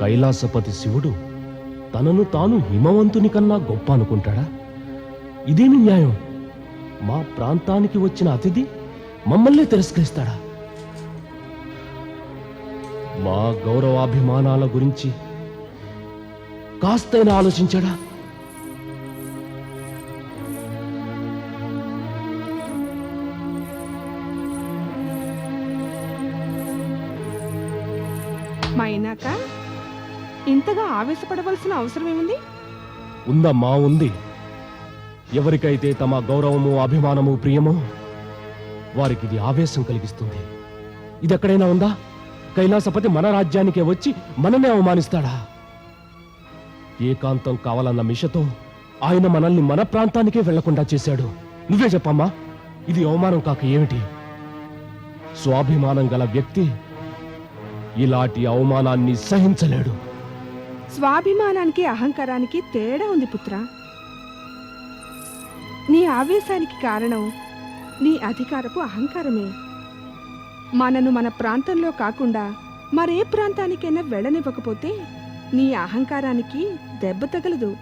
కైలాసపతి శివుడు తనను తాను హిమవంతుని కన్నా గొప్ప అనుకుంటాడా ఇదేమి న్యాయం? మా ప్రాంతానికి వచ్చిన అతిథి మమ్మల్ని తిరస్కరిస్తాడా? మా గౌరవాభిమానాల గురించి కాస్తైనా ఆలోచించాడా? ఆవేశపడవలసిన అవసరం ఏముంది? ఉందమ్మా ఉంది. ఎవరికైతే తమ గౌరవము అభిమానము ప్రియమో వారికి ఇది ఆవేశం కలిగిస్తుంది. ఇది ఎక్కడైనా ఉందా? కైలాసపతి మన రాజ్యానికే వచ్చి మననే అవమానిస్తాడా? ఏకాంతం కావాలన్న మిషతో ఆయన మనల్ని మన ప్రాంతానికే వెళ్ళకుండా చేశాడు. నువ్వే చెప్పమ్మా ఇది అవమానం కాక ఏమిటి? స్వాభిమానం గల వ్యక్తి ఇలాంటి అవమానాన్ని సహించలేడు. స్వాభిమానానికి అహంకారానికి తేడా ఉంది పుత్ర. నీ ఆవేశానికి కారణం నీ అధికారపు అహంకారమే. మనను మన ప్రాంతంలో కాకుండా మరే ప్రాంతానికైనా వెళ్ళనివ్వకపోతే నీ అహంకారానికి దెబ్బ తగలదు.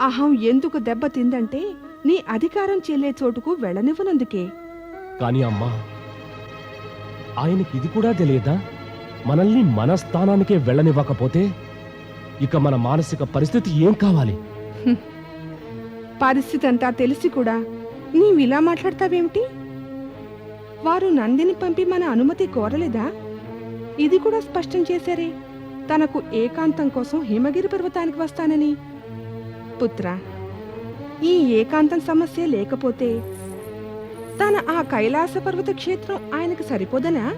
అహం ఎందుకు దెబ్బ తిందంటే నీ అధికారం చెల్లే చోటుకు వెళ్ళనివ్వనందుకే. కానీ అమ్మా ఆయనకి ఇది కూడా తెలియదా? మనల్ని మన స్థానానికే వెళ్ళనివ్వకపోతే ఇక మన మానసిక పరిస్థితి ఏం కావాలి? పరిస్థితి అంతా తెలిసి కూడా నీవిలా మాట్లాడతావేమిటి? వారు నందిని పంపి మన అనుమతి కోరలేదా? ఇది కూడా స్పష్టం చేశారే. తనకు ఏకాంతం కోసం హిమగిరి పర్వతానికి వస్తానని. పుత్ర ఈ ఏకాంతం సమస్య లేకపోతే తన ఆ కైలాస పర్వత క్షేత్రం ఆయనకు సరిపోదనా?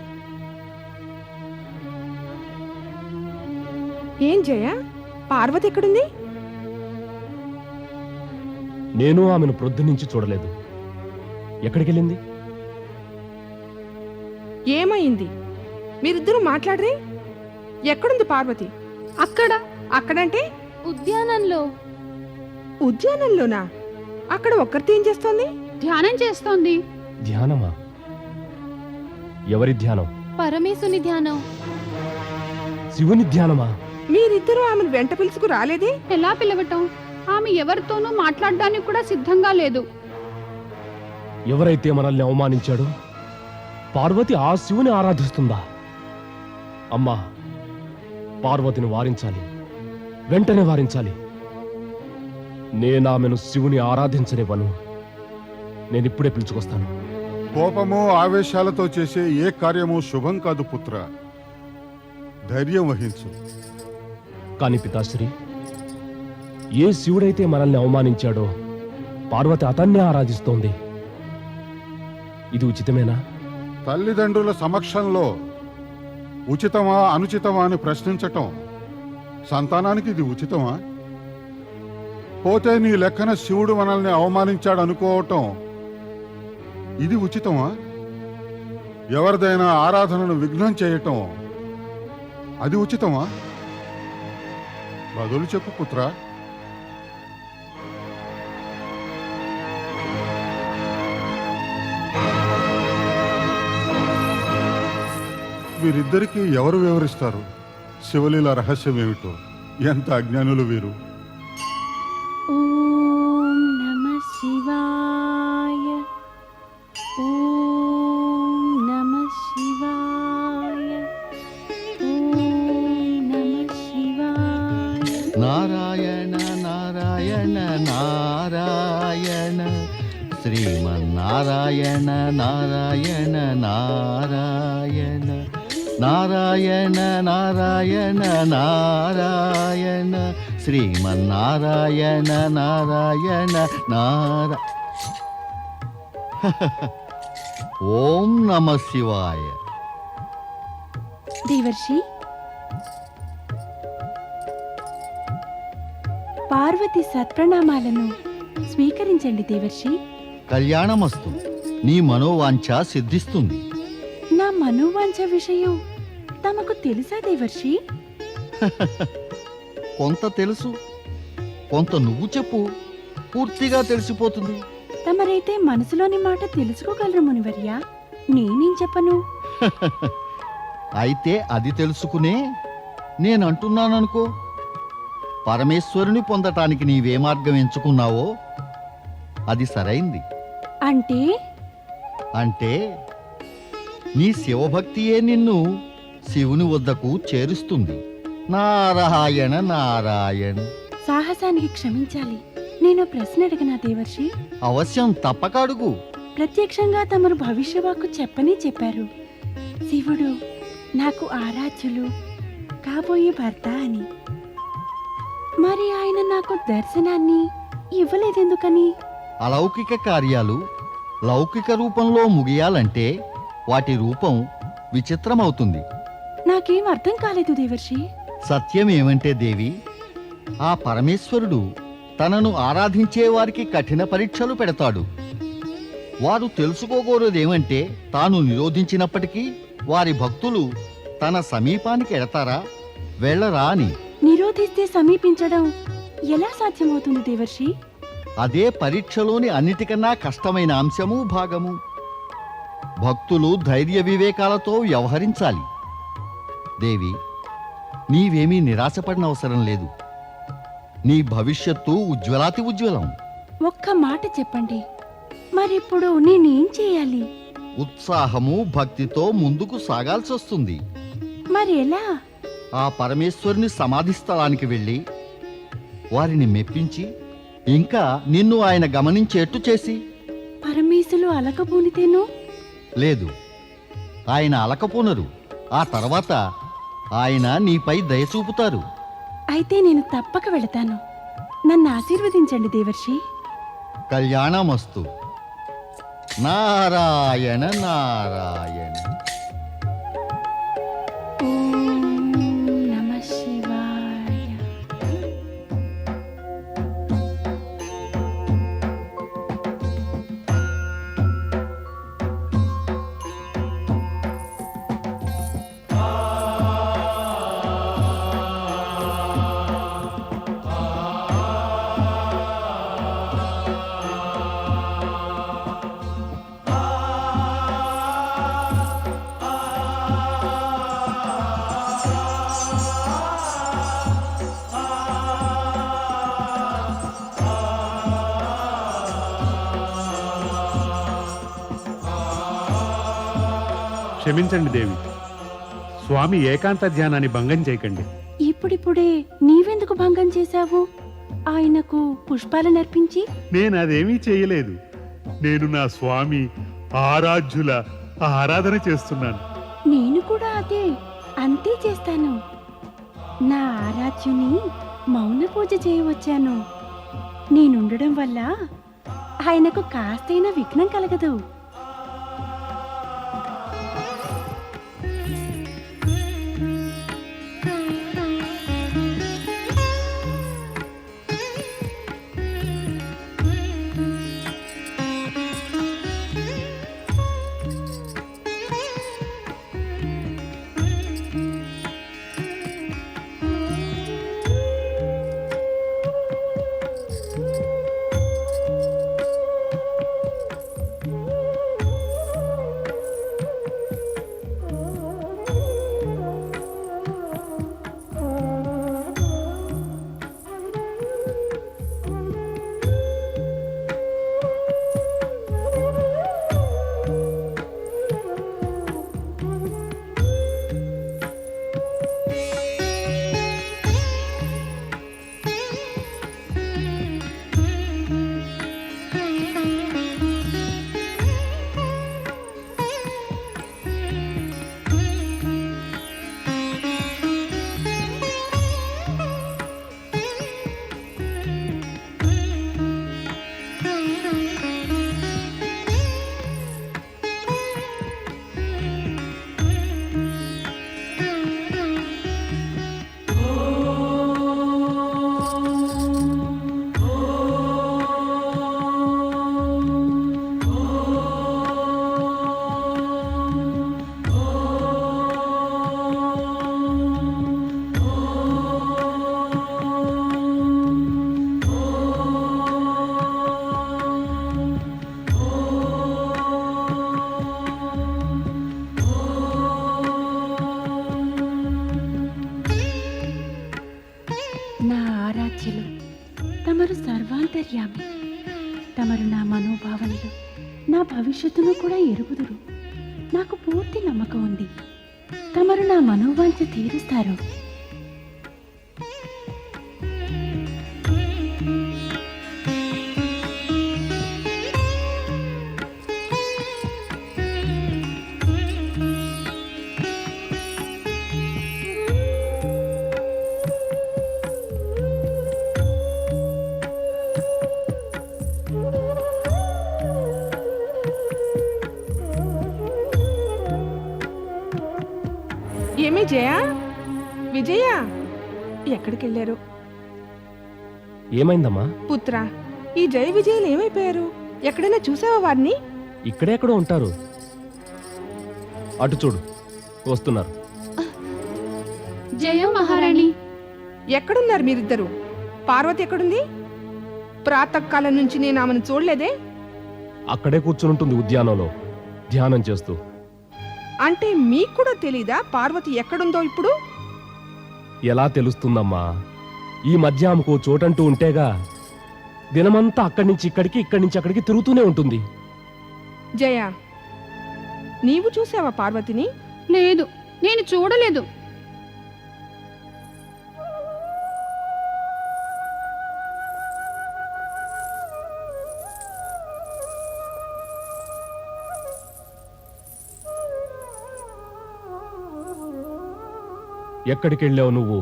ఏం జయ? పార్వతి ఎక్కడుంది? నేను ఆమెను ప్రొద్దు నుంచి చూడలేదు. ఎక్కడికెళ్ళింది? ఏమైంది? మీరిద్దరూ మాట్లాడరే? ఎక్కడుంది పార్వతి? అక్కడ. అక్కడంటే? ఉద్యానంలో. ఉద్యానంలోనా? అక్కడ ఒక్కరితో ఏం చేస్తోంది? ధ్యానం చేస్తోంది. ధ్యానమా? ఎవరి ధ్యానం? పరమేశుని ధ్యానం. శివుని ధ్యానమా? మీరిద్దరూ ఆమెను వెంట పిలుచుకు రాలేదే? ఎలా పిలవటం? ఆమె ఎవరితోనూ మాట్లాడడానికి కూడా సిద్ధంగా లేదు. ఎవరైతే మనల్ని అవమానించాడో పార్వతి ఆ శివుని ఆరాధిస్తుందా? అమ్మా పార్వతిని వారించాలి. వెంటనే వారించాలి. నేనామెను శివుని ఆరాధించనివ్వను. నేనిప్పుడే పిలుచుకొస్తాను. కోపము ఆవేశాలతో చేసే ఏ కార్యము శుభం కాదు పుత్ర. ధైర్యం వహించు. కాని పితాశ్రీ ఏ శివుడైతే మనల్ని అవమానించాడో పార్వతి అతన్నే ఆరాధిస్తోంది. ఇది ఉచితమేనా? తల్లిదండ్రుల సమక్షంలో ఉచితమా అనుచితమా అని ప్రశ్నించటం సంతానానికి ఇది ఉచితమా? పోతే నీ లెక్కన శివుడు మనల్ని అవమానించాడు అనుకోవటం ఇది ఉచితమా? ఎవరిదైనా ఆరాధనను విఘ్నం చేయటం అది ఉచితమా? బదులు చెప్పు పుత్ర. వీరిద్దరికీ ఎవరు వివరిస్తారు? శివలీల రహస్యం ఏమిటో? ఎంత అజ్ఞానులు వీరు? శ్రీమన్నారాయణ నారాయణ నారా. ఓం నమ శివాయ. దేవర్షి పార్వతి సత్ప్రణామాలను స్వీకరించండి దేవర్షి. కళ్యాణమస్తు. నీ మనోవాంఛ సిద్ధిస్తుంది. నా మనోవాంఛ విషయం తమకు తెలుసా దేవర్షి? కొంత తెలుసు. కొంత నువ్వు చెప్పు. పూర్తిగా తెలిసిపోతుంది. తమరైతే మనసులోని మాట తెలుసుకోగలరు మునివర్యా. నేనేం చెప్పను? అయితే అది తెలుసుకునే నేను అంటున్నాననుకో పరమేశ్వరుని పొందటానికి నీవే మార్గం ఎంచుకున్నావో? అది సరైంది. అంటే? అంటే నీ శివభక్తియే నిన్ను శివుని వద్దకు చేరుస్తుంది. నారాయణ నారాయణ. సాహసానికి క్షమించాలి. నేను ప్రశ్న అడిగిన దేవర్షి? అవశ్యం తప్పక అడుగు. ప్రత్యక్షంగా తమరు భవిష్యవాకు చెప్పని చెప్పారు. శివుడు నాకు ఆరాధ్యులు కాబోయే భర్త అని. మరి ఆయన నాకు దర్శనాన్ని ఇవ్వలేదెందుకని? అలౌకిక కార్యాలు లౌకిక రూపంలో ముగియాలంటే వాటి రూపం విచిత్రమవుతుంది. నాకేం అర్థం కాలేదు దేవర్షి. సత్యం ఏమంటే దేవి ఆ పరమేశ్వరుడు తనను ఆరాధించే వారికి కఠిన పరీక్షలు పెడతాడు. వారు తెలుసుకోగోరేదేమంటే తాను నిరోధించినప్పటికీ వారి భక్తులు తన సమీపానికి ఎడతారా? వెళ్ళరా అని. నిరోధిస్తే సమీపించడం ఎలా సాధ్యమవుతుంది దేవర్షి? అదే పరీక్షలోని అన్నిటికన్నా కష్టమైన అంశము భాగము. భక్తులు ధైర్య వివేకాలతో వ్యవహరించాలి. దేవి నీవేమీ నిరాశపడిన అవసరం లేదు. నీ భవిష్యత్తు ఉజ్వలాతి ఉజ్వలం. ఒక్క మాట చెప్పండి. మరిప్పుడు నేనేం చేయాలి? ఉత్సాహము భక్తితో ముందుకు సాగాల్సి వస్తుంది మరి ఎలా? ఆ పరమేశ్వరుని సమాధి స్థలానికి వెళ్ళి వారిని మెప్పించి ఇంకా నిన్ను ఆయన గమనించేట్టు చేసి. పరమేశులు అలకబూనితేను లేదు. ఆయన అలకపోనరు. ఆ తర్వాత ఆయన నీపై దయ చూపుతారు. అయితే నేను తప్పక వెళతాను. నన్ను ఆశీర్వదించండి దేవర్షి. కళ్యాణమస్తు. నారాయణ నారాయణ. క్షమించండి దేవి. స్వామి ఏకాంత ధ్యానాన్ని భంగం చేయకండి. ఇప్పుడిప్పుడే నీవెందుకు భంగం చేశావు? ఆయనకు పుష్పాలనర్పించి నేను అదేమీ చేయలేదు. నేను నా స్వామి ఆరాధ్యుల ఆరాధన చేస్తున్నాను. నేను కూడా అదే అంతే చేస్తాను. నా ఆరాధ్యుని మౌన పూజ చేయవచ్చాను. నేనుండడం వల్ల ఆయనకు కాస్తైనా విఘ్నం కలగదు. వెళ్ళారు ఏమైందమ్మా? పుత్ర ఈ జయ విజయలు ఏమైపోయారు? ఎక్కడైనా చూసావా వారిని? ఇక్కడెక్కడో ఉంటారు. అటు చూడు వస్తున్నారు. జయం మహారాణి. ఎక్కడున్నారు మీరిద్దరు? పార్వతి ఎక్కడుంది? ప్రాతకాలం నుంచి నేను ఆమెను చూడలేదే? అక్కడే కూర్చునుంటుంది ఉద్యానంలో ధ్యానం చేస్తూ. అంటే మీకు కూడా తెలీదా పార్వతి ఎక్కడుందో ఇప్పుడు? ఎలా తెలుస్తుందమ్మా? ఈ మధ్య ఆమెకు చోటంటూ ఉంటేగా దినమంతా అక్కడి నుంచి ఇక్కడికి ఇక్కడి నుంచి అక్కడికి తిరుగుతూనే ఉంటుంది. జయ నీవు చూసావా పార్వతిని? లేదు నేను చూడలేదు. ఎక్కడికి వెళ్ళావు నువ్వు?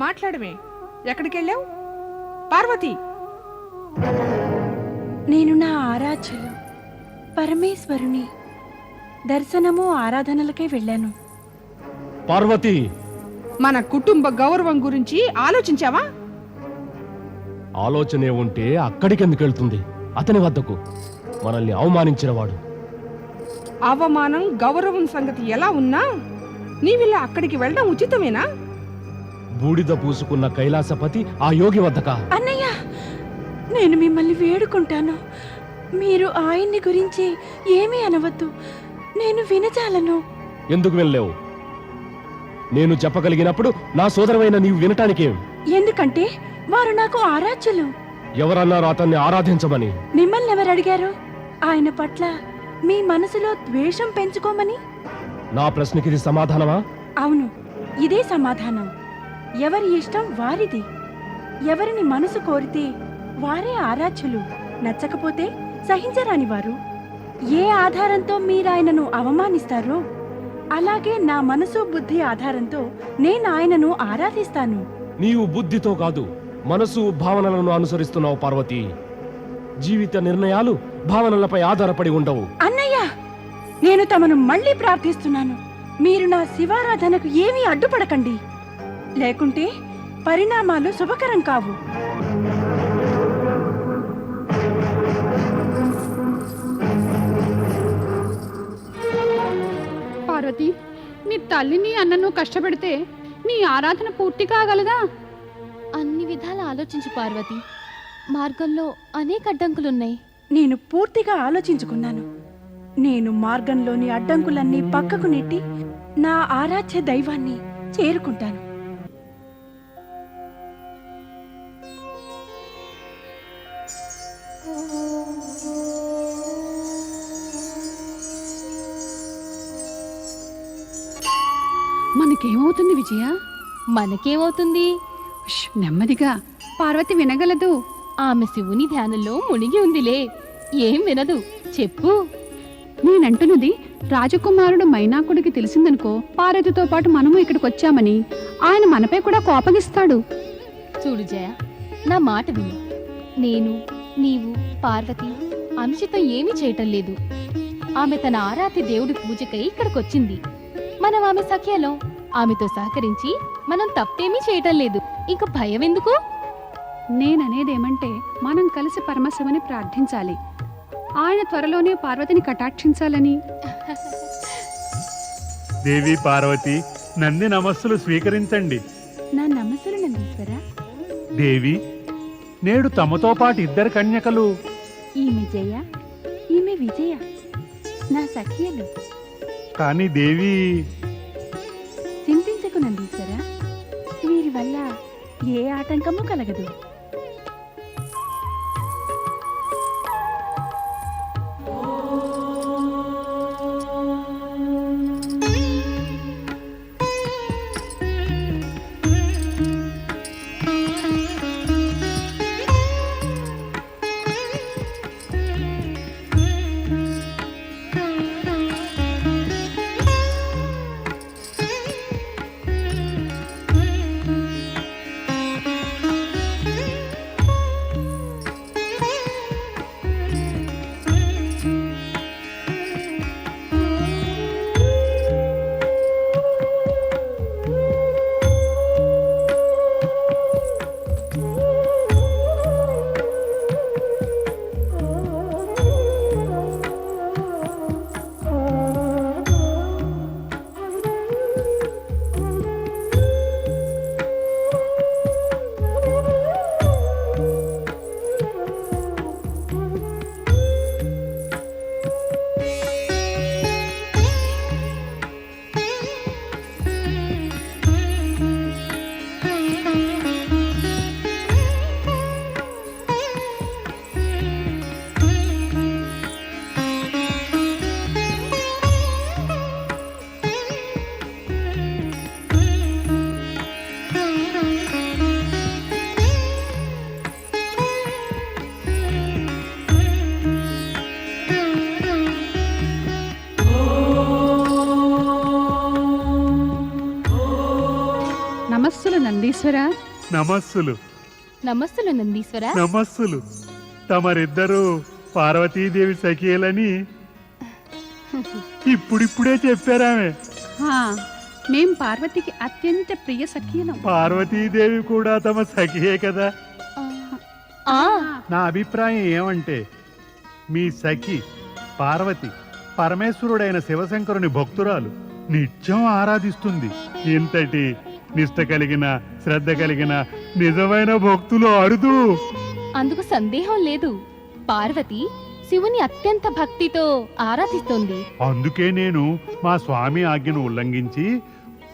మాట్లాడమే. ఎక్కడికి వెళ్ళావు పార్వతి! నేను నా ఆరాధ్యులు పరమేశ్వరుని దర్శనము ఆరాధనలకై వెళ్ళాను. పార్వతి! మన కుటుంబ గౌరవం గురించి ఆలోచించావా? ఆలోచనే ఉంటే అక్కడికి ఎందుకు వెళ్తుంది అతని వద్దకు. మనల్ని అవమానించినవాడు అవమానం గౌరవం సంగతి ఎలా ఉన్నా నీవిలా అక్కడికి వెళ్ళడం ఉచితమేనా? బూడిద పూసుకున్న కైలాసపతి ఆ యోగి వద్దకా. అన్నయ్య నేను మిమ్మల్ని వేడుకుంటాను. మీరు ఆయన్ని గురించి ఏమీ అనవద్దు. నేను వినజాలను. ఎందుకు వెళ్ళలేవు నేను చెప్పగలిగినప్పుడు నా సోదరమైన నీవు వినటానికేం. ఎందుకంటే వారు నాకు ఆరాధ్యులు. ఎవరన్నారు అతన్ని ఆరాధించమని. మిమ్మల్ని ఎవరు అడిగారు? ఆయన పట్ల మీ మనసులో ద్వేషం పెంచుకోమని? నా ప్రశ్నకి ఇది సమాధానమా? అవును ఇదే సమాధానం. ఎవరి ఇష్టం వారిది. ఎవరిని మనసు కోరితే వారే ఆరాధ్యులు. నచ్చకపోతే సహించరాని వారు. ఏ ఆధారంతో మీరాయనను అవమానిస్తారో అలాగే నా మనసు బుద్ధి ఆధారంతో నేను ఆయనను ఆరాధిస్తాను. నీవు బుద్ధితో కాదు మనసు భావనలను అనుసరిస్తున్నావు పార్వతి. జీవిత నిర్ణయాలు భావనలపై ఆధారపడి ఉండవు. నేను తమను మళ్ళీ ప్రార్థిస్తున్నాను. మీరు నా శివారాధనకు ఏమీ అడ్డుపడకండి. లేకుంటే పరిణామాలు శుభకరం కావు. పార్వతి నీ తల్లిని అన్నను కష్టపెడితే నీ ఆరాధన పూర్తి కాగలదా? అన్ని విధాల ఆలోచించు పార్వతి. మార్గంలో అనేక అడ్డంకులున్నాయి. నేను పూర్తిగా ఆలోచించుకున్నాను. నేను మార్గంలోని అడ్డంకులన్నీ పక్కకు నెట్టి నా ఆరాధ్య దైవాన్ని చేరుకుంటాను. మనకేమవుతుంది విజయ? మనకేమవుతుంది? ఉష్, నెమ్మదిగా. పార్వతి వినగలదు. ఆమె శివుని ధ్యానంలో మునిగి ఉందిలే. ఏం వినదు. చెప్పు. నేనంటున్నది రాజకుమారుడు మైనాకుడికి తెలిసిందనుకో పార్వతితో పాటు మనము ఇక్కడికి వచ్చామని ఆయన మనపై కూడా కోపగిస్తాడు. చూడు జయ నా మాట విను. నేను నీవు పార్వతి అనుచితం ఏమీ చేయటం లేదు. ఆమె తన ఆరాధ్య దేవుడి పూజకై ఇక్కడికొచ్చింది. మనం ఆమె సఖ్యలో. ఆమెతో సహకరించి మనం తప్పేమీ చేయటం లేదు. ఇంక భయం ఎందుకు నేననేదేమంటే మనం కలిసి పరమశివుని ప్రార్థించాలి. ఆయన త్వరలోనే పార్వతిని కటాక్షించాలని. దేవి పార్వతి నంది నమస్సులు స్వీకరించండి. నా నమస్సులు నందీశ్వర. దేవి నేడు తమతో పాటు ఇద్దరు కన్యకలు. ఈమె జయ ఈమె విజయ నా సఖియలు. కానీ దేవి చింతించకు నందీశ్వర. వీరి వల్ల ఏ ఆటంకము కలగదు. నందీశ్వర నమస్సులు. నమస్సులు నందీశ్వర. నమస్సులు. తమరిద్దరూ పార్వతీదేవి సఖీలని ఇప్పుడిప్పుడే చెప్పారామె. మేం పార్వతికి అత్యంత ప్రియ సఖీలం. పార్వతీదేవి కూడా తమ సఖియే కదా? నా అభిప్రాయం ఏమంటే మీ సఖి పార్వతి పరమేశ్వరుడైన శివశంకరుని భక్తురాలు నిత్యం ఆరాధిస్తుంది. ఇంతటి నిష్ట కలిగిన శ్రద్ధ కలిగిన నిజమైన భక్తులు అరుదు. అందుకు సందేహం లేదు. పార్వతి శివుని అత్యంత భక్తితో ఆరాధిస్తోంది. అందుకే నేను మా స్వామి ఆజ్ఞను ఉల్లంఘించి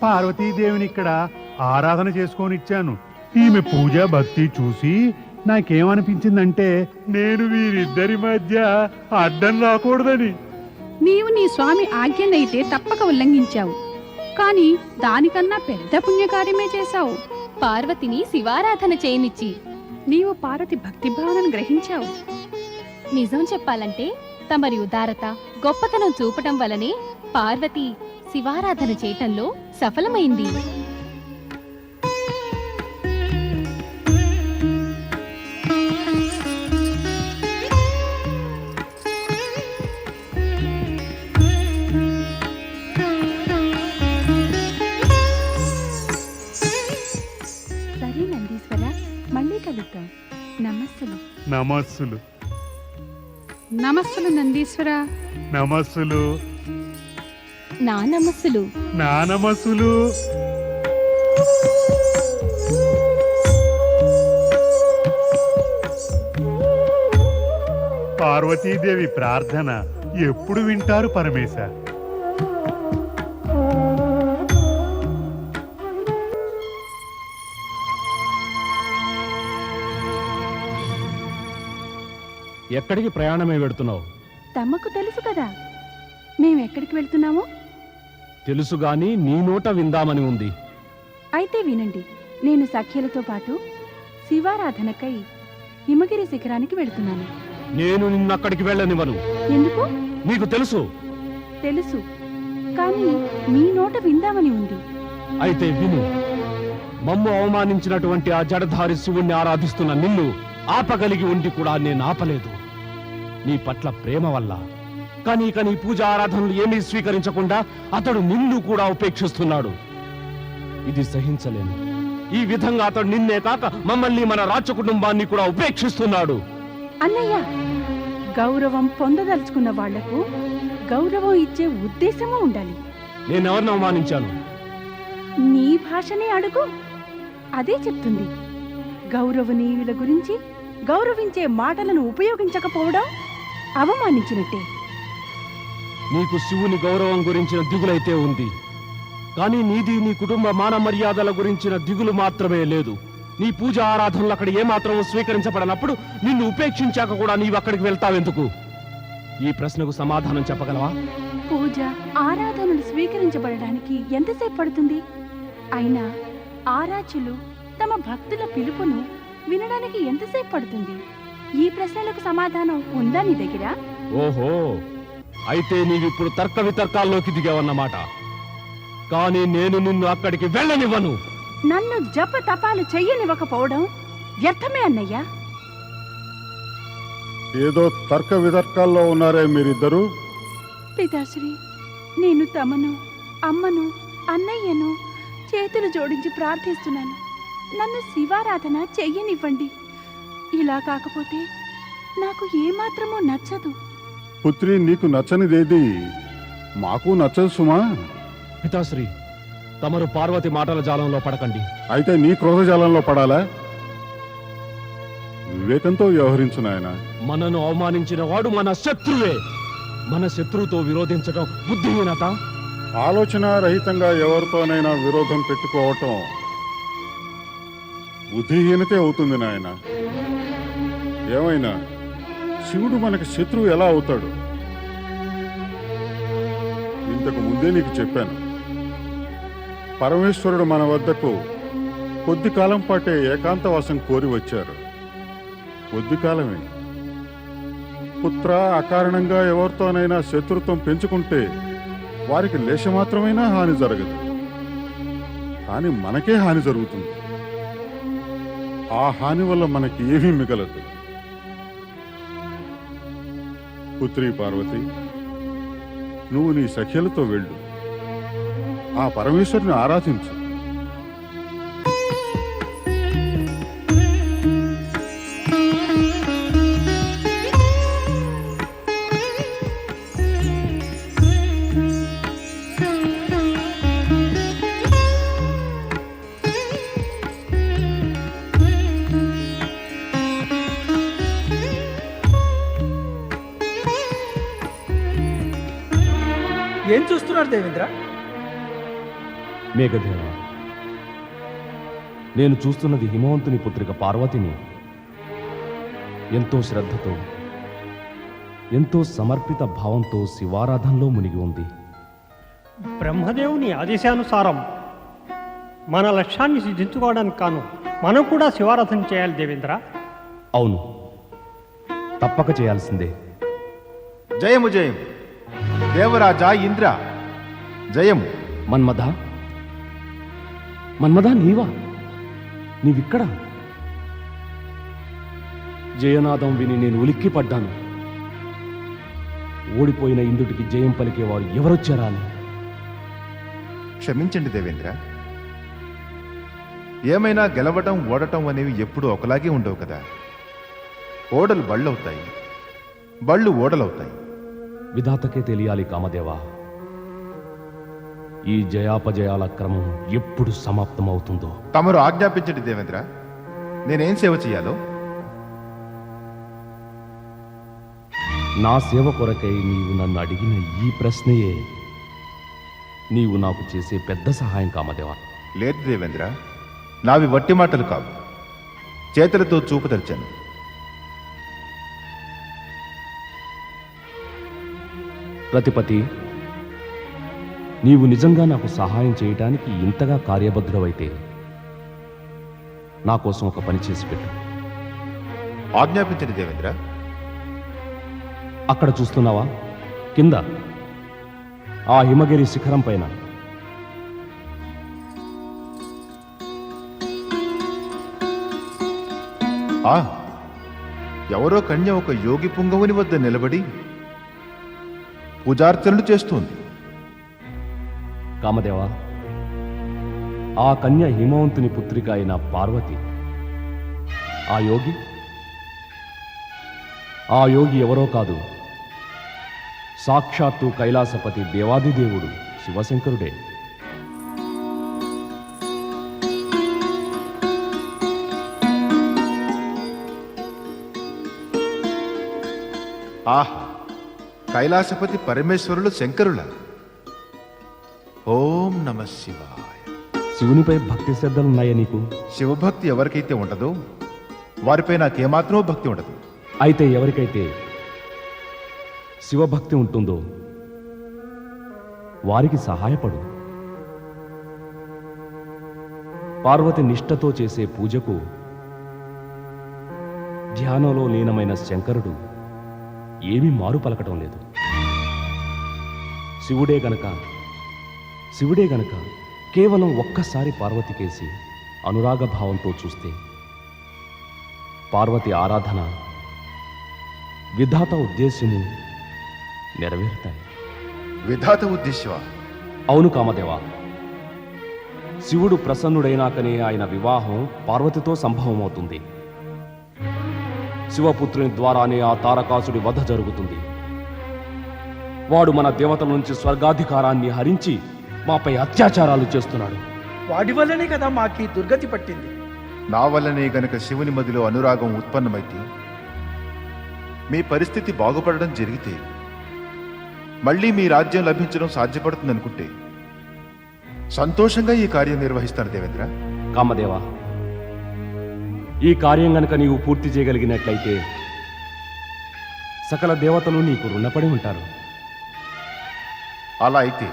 పార్వతీదేవిని ఇక్కడ ఆరాధన చేసుకొనిచ్చాను. ఈమె పూజ భక్తి చూసి నాకేమనిపించిందంటే నేను వీరిద్దరి మధ్య అడ్డం రాకూడదని. నీవు నీ స్వామి ఆజ్ఞనైతే తప్పక ఉల్లంఘించావు. కానీ దానికన్నా పెద్ద పుణ్యకార్యమే చేశావు. పార్వతిని శివారాధన చేయనిచ్చి. నీవు పార్వతి భక్తి భావనను గ్రహించావు. నిజం చెప్పాలంటే తమరి ఉదారత గొప్పతనం చూపటం వలనే పార్వతి శివారాధన చేయటంలో సఫలమైంది. నమస్సులు. నమస్సులు నందీశ్వర. నమస్సులు. నా నమస్సులు. నా నమస్సులు. పార్వతీదేవి ప్రార్థన ఎప్పుడు వింటారు పరమేశ? ఎక్కడికి ప్రయాణమే పెడుతున్నావు? తమకు తెలుసు కదా. మేము ఎక్కడికి వెళ్తున్నామో? తెలుసు గాని నీ నోట విందామని ఉంది. అయితే వినండి నేను సఖ్యలతో పాటు శివారాధనకై హిమగిరి శిఖరానికి వెళ్తున్నాను. నేను నిన్నక్కడికి వెళ్ళనివ్వను. ఎందుకు? నీకు తెలుసు. తెలుసు. కానీ మీ నోట విందామని ఉంది. అయితే విను. మమ్ము అవమానించినటువంటి ఆ జడధారి శివుణ్ణి ఆరాధిస్తున్న నిన్ను ఆపగలిగి ఉండి కూడా నేను ఆపలేదు. నీ పట్ల ప్రేమ వల్ల. కానీ ఇక నీ పూజ ఆరాధనలు ఏమీ స్వీకరించకుండా అతడు నిన్ను కూడా ఉపేక్షిస్తున్నాడు. ఇది సహించలేను. ఈ విధంగా అతడు నిన్నే కాక మమ్మల్ని మన రాజ్య కుటుంబాన్ని కూడా ఉపేక్షిస్తున్నాడు. అన్నయ్య గౌరవం పొందదలుచుకున్న వాళ్ళకు గౌరవం ఇచ్చే ఉద్దేశము ఉండాలి. నేనెవరిని అవమానించాను? నీ భాషనే అడుగు. అదే చెప్తుంది. గౌరవనీయుల గురించి గౌరవించే మాటలను ఉపయోగించకపోవడం అవమానించినట్టే. నీకు శివుని గౌరవం గురించిన దిగులైతే ఉంది. కానీ నీది నీ కుటుంబ మాన మర్యాదల గురించిన దిగులు మాత్రమే లేదు. నీ పూజ ఆరాధనలు అక్కడ ఏమాత్రం స్వీకరించబడనప్పుడు నిన్ను ఉపేక్షించాక కూడా నీవు అక్కడికి వెళ్తావెందుకు? ఈ ప్రశ్నకు సమాధానం చెప్పగలవా? పూజ ఆరాధనలు స్వీకరించబడడానికి ఎంతసేపు పడుతుంది? అయినా ఆరాధ్యులు తమ భక్తుల పిలుపును వినడానికి ఎంతసేపు పడుతుంది? ఈ ప్రశ్నలకు సమాధానం ఉందా నీ దగ్గర? ఓహో అయితే నీవిప్పుడు తర్క వితర్కాల్లోకి దిగావన్నమాట. కానీ నేను నిన్ను అక్కడికి వెళ్ళనివ్వను. నన్ను జప తపాలు చెయ్యనివ్వకపోవడం వ్యర్థమే అన్నయ్యా. ఏదో తర్క వితర్కాల్లో ఉన్నారే మీరిద్దరూ? పితాశ్రీ నేను తమను అమ్మను అన్నయ్యను చేతులు జోడించి ప్రార్థిస్తున్నాను. నన్ను శివారాధన చెయ్యనివ్వండి. ఇలా కాకపోతే నాకు ఏమాత్రమూ నచ్చదు. పుత్రి నీకు నచ్చనిదేది? మాకు నచ్చదు సుమా. పితాశ్రీ తమరు పార్వతి మాటల జాలంలో పడకండి. అయితే నీ క్రోధజాలంలో పడాలా? వివేకంతో వ్యవహరించు నాయనా. మనను అవమానించిన వాడు మన శత్రువే. మన శత్రువుతో విరోధించడం బుద్ధిహీనత? ఆలోచన రహితంగా ఎవరితోనైనా విరోధం పెట్టుకోవటం బుద్ధిహీనతే అవుతుంది నాయన. ఏమైనా? శివుడు మనకి శత్రువు ఎలా అవుతాడు? ఇంతకు ముందే నీకు చెప్పాను. పరమేశ్వరుడు మన వద్దకు కొద్ది కాలం పాటే ఏకాంతవాసం కోరి వచ్చారు. కొద్ది కాలమే. పుత్ర అకారణంగా ఎవరితోనైనా శత్రుత్వం పెంచుకుంటే వారికి లేశమాత్రమైనా హాని జరగదు. కానీ మనకే హాని జరుగుతుంది. ఆ హాని వల్ల మనకి ఏమీ మిగలదు. పుత్రి పార్వతి నువ్వు నీ సఖ్యలతో వెళ్ళు. ఆ పరమేశ్వరుని ఆరాధించు. మేఘదేవ నేను చూస్తున్నది హిమవంతుని పుత్రిక పార్వతిని. ఎంతో శ్రద్ధతో ఎంతో సమర్పిత భావంతో శివారాధనలో మునిగి ఉంది. బ్రహ్మదేవుని ఆదేశానుసారం మన లక్ష్యాన్ని సిద్ధించుకోవడానికి కాను మనం కూడా శివారాధన చేయాలి దేవేంద్ర. అవును తప్పక చేయాల్సిందే. జయము జయము. దేవరాజా ఇంద్ర జయము. మన్మథ మన్మథ నీవా? నీవిక్కడ? జయనాదం విని నేను ఉలిక్కి పడ్డాను ఓడిపోయిన ఇందుటికి జయం పలికేవారు ఎవరొచ్చారా అని క్షమించండి దేవేంద్ర. ఏమైనా గెలవటం ఓడటం అనేవి ఎప్పుడూ ఒకలాగే ఉండవు కదా. ఓడలు బళ్ళవుతాయి. బళ్ళు ఓడలవుతాయి. విధాతకే తెలియాలి కామదేవా. ఈ జయాపజయాల క్రమం ఎప్పుడు సమాప్తమవుతుందో. తమరు ఆజ్ఞాపించండి దేవేంద్ర. నేనేం సేవ చేయాలో? నా సేవ కొరకై నీవు నన్ను అడిగిన ఈ ప్రశ్నయే. నీవు నాకు చేసే పెద్ద సహాయం కామదేవా. లేదు దేవేంద్ర. నావి వట్టి మాటలు కావు. చేతులతో చూపుదర్చాను ప్రతిపతి నీవు నిజంగా నాకు సహాయం చేయటానికి ఇంతగా కార్యబద్ధుడవైతే నా కోసం ఒక పని చేసి పెట్టు. ఆజ్ఞాపించండి దేవేంద్ర. అక్కడ చూస్తున్నావా? కింద. ఆ హిమగిరి శిఖరం పైన. ఆ ఎవరో కన్య ఒక యోగి పుంగవుని వద్ద నిలబడి పూజార్చనలు చేస్తోంది. కామదేవా ఆ కన్య హిమవంతుని పుత్రిక అయిన పార్వతి ఆ యోగి? ఆ యోగి ఎవరో కాదు. సాక్షాత్తు కైలాసపతి దేవాదిదేవుడు శివశంకరుడే. ఆహా కైలాసపతి పరమేశ్వరులు శంకరుల. ఓం నమ శివాయ. శివునిపై భక్తి శ్రద్ధలున్నాయా నీకు? శివభక్తి ఎవరికైతే ఉండదో వారిపై నాకేమాత్రమో భక్తి ఉండదు. అయితే ఎవరికైతే శివభక్తి ఉంటుందో వారికి సహాయపడు. పార్వతి నిష్ఠతో చేసే పూజకు ధ్యానంలో లీనమైన శంకరుడు ఏమీ మారు పలకటం లేదు. శివుడే గనక శివుడే గనక కేవలం ఒక్కసారి పార్వతికేసి అనురాగ భావంతో చూస్తే. పార్వతి ఆరాధన విధాత ఉద్దేశ్యము నెరవేరుతాయి. విధాత ఉద్దేశ్యమా? అవును కామదేవా. శివుడు ప్రసన్నుడైనాకనే ఆయన వివాహం పార్వతితో సంభవమవుతుంది. శివపుత్రుని ద్వారానే ఆ తారకాసుడి వధ జరుగుతుంది. వాడు మన దేవతల నుంచి స్వర్గాధికారాన్ని హరించి మాపై అత్యాచారాలు చేస్తున్నాడు. వాడి వల్లనే కదా మాకి దుర్గతి పట్టింది. నా వల్లనే గనక శివుని మదిలో అనురాగం ఉత్పన్నమైతే మీ పరిస్థితి బాగుపడడం జరిగితే మళ్ళీ మీ రాజ్యం లభించడం సాధ్యపడుతుందనుకుంటే సంతోషంగా ఈ కార్యం నిర్వహిస్తాను దేవేంద్ర. కామదేవా ఈ కార్యం గనుక నీవు పూర్తి చేయగలిగినట్లయితే సకల దేవతలు నీకు రుణపడి ఉంటారు. అలా అయితే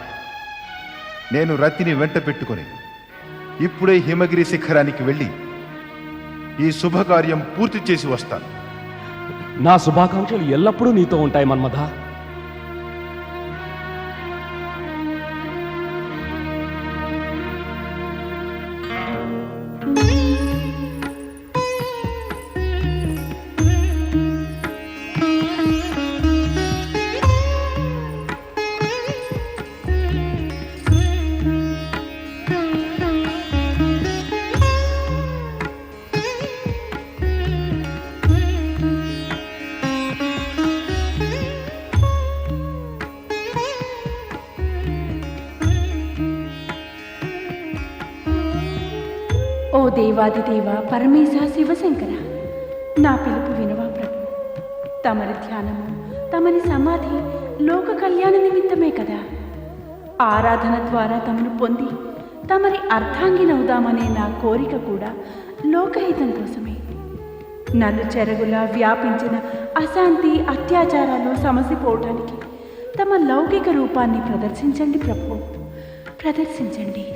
నేను రతిని వెంట పెట్టుకొని ఇప్పుడే హిమగిరి శిఖరానికి వెళ్ళి ఈ శుభకార్యం పూర్తి చేసి వస్తాను. నా శుభాకాంక్షలు ఎల్లప్పుడూ నీతో ఉంటాయి మన్మధ. వాదిదేవ పరమేశ శివశంకర. నా పిలుపు వినవా ప్రభు. తమరి ధ్యానము తమరి సమాధి లోక కళ్యాణ నిమిత్తమే కదా. ఆరాధన ద్వారా తమను పొంది తమరి అర్థాంగినవుదామనే నా కోరిక కూడా లోకహితం కోసమే. నన్ను చెరగులా వ్యాపించిన అశాంతి అత్యాచారాలు సమసిపోవటానికి తమ లౌకిక రూపాన్ని ప్రదర్శించండి ప్రభు. ప్రదర్శించండి.